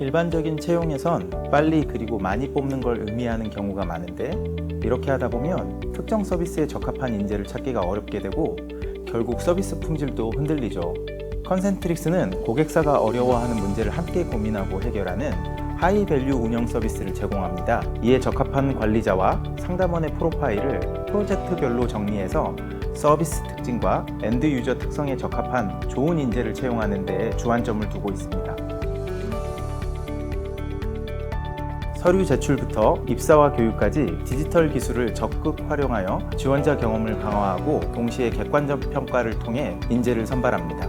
일반적인 채용에선 빨리 그리고 많이 뽑는 걸 의미하는 경우가 많은데 이렇게 하다 보면 특정 서비스에 적합한 인재를 찾기가 어렵게 되고 결국 서비스 품질도 흔들리죠. 컨센트릭스는 고객사가 어려워하는 문제를 함께 고민하고 해결하는 하이 밸류 운영 서비스를 제공합니다. 이에 적합한 관리자와 상담원의 프로파일을 프로젝트별로 정리해서 서비스 특징과 엔드 유저 특성에 적합한 좋은 인재를 채용하는 데 주안점을 두고 있습니다. 서류 제출부터 입사와 교육까지 디지털 기술을 적극 활용하여 지원자 경험을 강화하고 동시에 객관적 평가를 통해 인재를 선발합니다.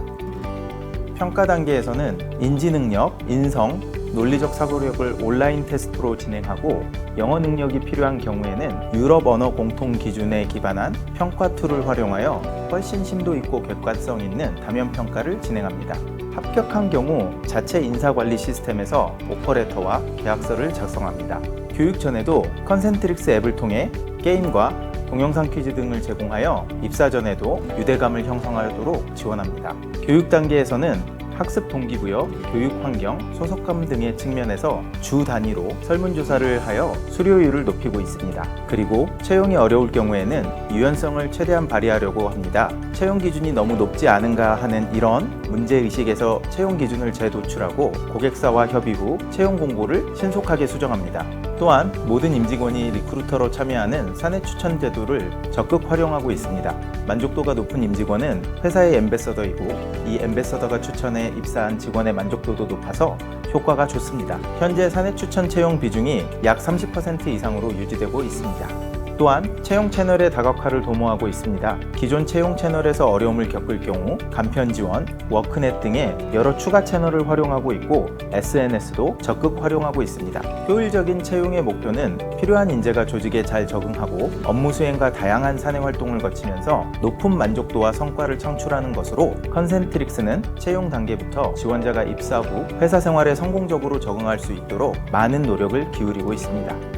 평가 단계에서는 인지 능력, 인성, 논리적 사고력을 온라인 테스트로 진행하고 영어 능력이 필요한 경우에는 유럽 언어 공통 기준에 기반한 평가 툴을 활용하여 훨씬 심도 있고 객관성 있는 다면 평가를 진행합니다. 합격한 경우 자체 인사관리 시스템에서 오퍼레터와 계약서를 작성합니다. 교육 전에도 컨센트릭스 앱을 통해 게임과 동영상 퀴즈 등을 제공하여 입사 전에도 유대감을 형성하도록 지원합니다. 교육 단계에서는 학습 동기부여, 교육 환경, 소속감 등의 측면에서 주 단위로 설문조사를 하여 수료율을 높이고 있습니다. 그리고 채용이 어려울 경우에는 유연성을 최대한 발휘하려고 합니다. 채용 기준이 너무 높지 않은가 하는 이런 문제의식에서 채용 기준을 재도출하고 고객사와 협의 후 채용 공고를 신속하게 수정합니다. 또한 모든 임직원이 리크루터로 참여하는 사내 추천 제도를 적극 활용하고 있습니다. 만족도가 높은 임직원은 회사의 엠베서더이고 이 엠베서더가 추천해 입사한 직원의 만족도도 높아서 효과가 좋습니다. 현재 사내 추천 채용 비중이 약 30% 이상으로 유지되고 있습니다. 또한 채용 채널의 다각화를 도모하고 있습니다. 기존 채용 채널에서 어려움을 겪을 경우 간편 지원, 워크넷 등의 여러 추가 채널을 활용하고 있고 SNS도 적극 활용하고 있습니다. 효율적인 채용의 목표는 필요한 인재가 조직에 잘 적응하고 업무 수행과 다양한 사내 활동을 거치면서 높은 만족도와 성과를 창출하는 것으로 컨센트릭스는 채용 단계부터 지원자가 입사 후 회사 생활에 성공적으로 적응할 수 있도록 많은 노력을 기울이고 있습니다.